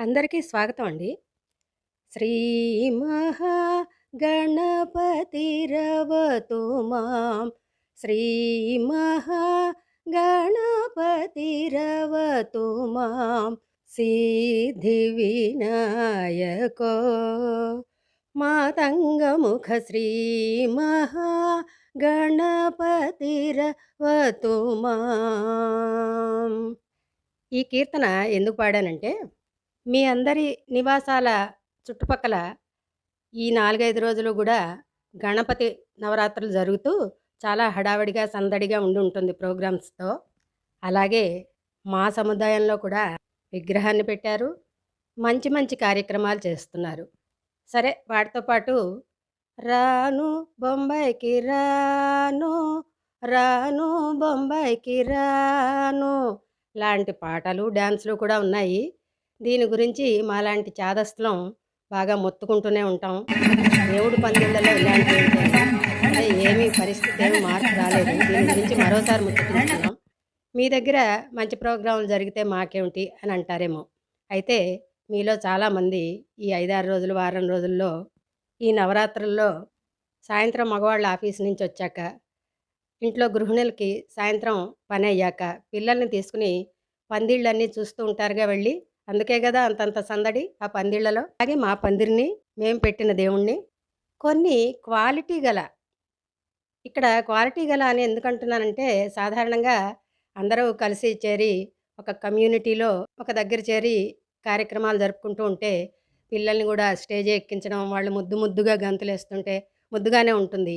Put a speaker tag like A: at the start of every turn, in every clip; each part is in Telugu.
A: అందరికీ స్వాగతం అండి. శ్రీ మహాగణపతిరవతు మాం. శ్రీ మహాగణపతిరవతు మాం. సిద్ధి వినాయకో. మాతంగముఖ శ్రీ మహాగణపతిరవతు మాం. ఈ కీర్తన ఎందుకు పాడానంటే మీ అందరి నివాసాల చుట్టుపక్కల ఈ 4, 5 రోజులు కూడా గణపతి నవరాత్రులు జరుగుతూ చాలా హడావిడిగా, సందడిగా ఉండి ఉంటుంది ప్రోగ్రామ్స్‌తో. అలాగే మా సముదాయంలో కూడా విగ్రహాన్ని పెట్టారు. మంచి మంచి కార్యక్రమాలు చేస్తున్నారు. సరే వాటితో పాటు రాను బొంబాయికి రాను, రాను బొంబాయికి రాను లాంటి పాటలు, డ్యాన్స్లు కూడా ఉన్నాయి. దీని గురించి మాలాంటి చాదస్తులం బాగా మొత్తుకుంటూనే ఉంటాం. దేవుడి పందిళ్ళలో ఇలాంటివి అంటే ఏమీ పరిస్థితి ఏమి మార్పు రాలేదు. దీని గురించి మరోసారి ముచ్చటించుకుందాం. మీ దగ్గర మంచి ప్రోగ్రాములు జరిగితే మాకేమిటి అని అంటారేమో. అయితే మీలో చాలామంది ఈ 5, 6 రోజులు, వారం రోజుల్లో ఈ నవరాత్రుల్లో సాయంత్రం మగవాళ్ళ ఆఫీస్ నుంచి వచ్చాక, ఇంట్లో గృహిణులకి సాయంత్రం పని అయ్యాక పిల్లల్ని తీసుకొని పందిళ్ళన్నీ చూస్తూ ఉంటారుగా వెళ్ళి. అందుకే కదా అంతంత సందడి ఆ పందిళ్ళలో. అలాగే మా పందిరిని, మేము పెట్టిన దేవుణ్ణి కొన్ని క్వాలిటీ గల ఇక్కడ క్వాలిటీ గల అని ఎందుకంటున్నానంటే సాధారణంగా అందరూ కలిసి చేరి ఒక కమ్యూనిటీలో ఒక దగ్గర చేరి కార్యక్రమాలు జరుపుకుంటూ ఉంటే పిల్లల్ని కూడా స్టేజ్ ఎక్కించడం, వాళ్ళు ముద్దు ముద్దుగా గంతులేస్తుంటే ముద్దుగానే ఉంటుంది.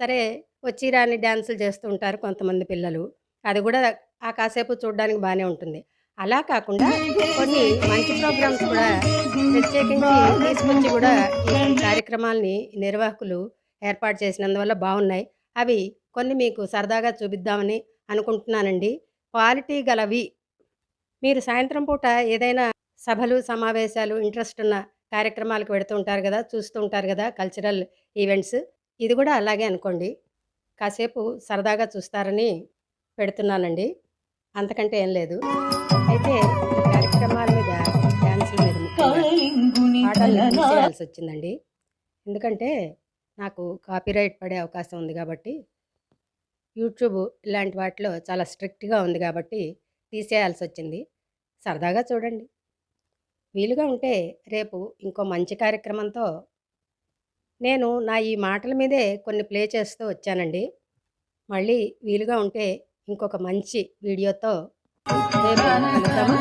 A: సరే వచ్చి రాని చేస్తూ ఉంటారు కొంతమంది పిల్లలు. అది కూడా ఆ కాసేపు చూడడానికి బాగానే ఉంటుంది. అలా కాకుండా కొన్ని మంచి ప్రోగ్రామ్స్ కూడా ప్రత్యేకించి తీసుకొచ్చి కూడా ఈ కార్యక్రమాల్ని నిర్వాహకులు ఏర్పాటు చేసినందువల్ల బాగున్నాయి అవి కొన్ని మీకు సరదాగా చూపిద్దామని అనుకుంటున్నానండి. క్వాలిటీ గలవి. మీరు సాయంత్రం పూట ఏదైనా సభలు, సమావేశాలు ఇంట్రెస్ట్ ఉన్న కార్యక్రమాలకు పెడుతూ ఉంటారు కదా చూస్తూ ఉంటారు కదా కల్చరల్ ఈవెంట్స్. ఇది కూడా అలాగే అనుకోండి. కాసేపు సరదాగా చూస్తారని పెడుతున్నానండి. అంతకంటే ఏం లేదు. అయితే కార్యక్రమాల మీద డాన్సుల మీద ముఖ్యంగా పాటల్ని తీసేయాల్సొచ్చిందండి. ఎందుకంటే నాకు కాపీరైట్ పడే అవకాశం ఉంది గాబట్టి యూట్యూబ్ ఇలాంటి వాటిలో చాలా స్ట్రిక్ట్‌గా ఉంది గాబట్టి తీసేయాల్సొచ్చింది. సరదాగా చూడండి. వీలుగా ఉంటే రేపు ఇంకో మంచి కార్యక్రమంతో నేను నా ఈ మాటల మీదే కొన్ని ప్లే చేస్తూ వచ్చానండి. మళ్ళీ వీలుగా ఉంటే ఇంకొక మంచి వీడియోతో రేపు కలుద్దామా?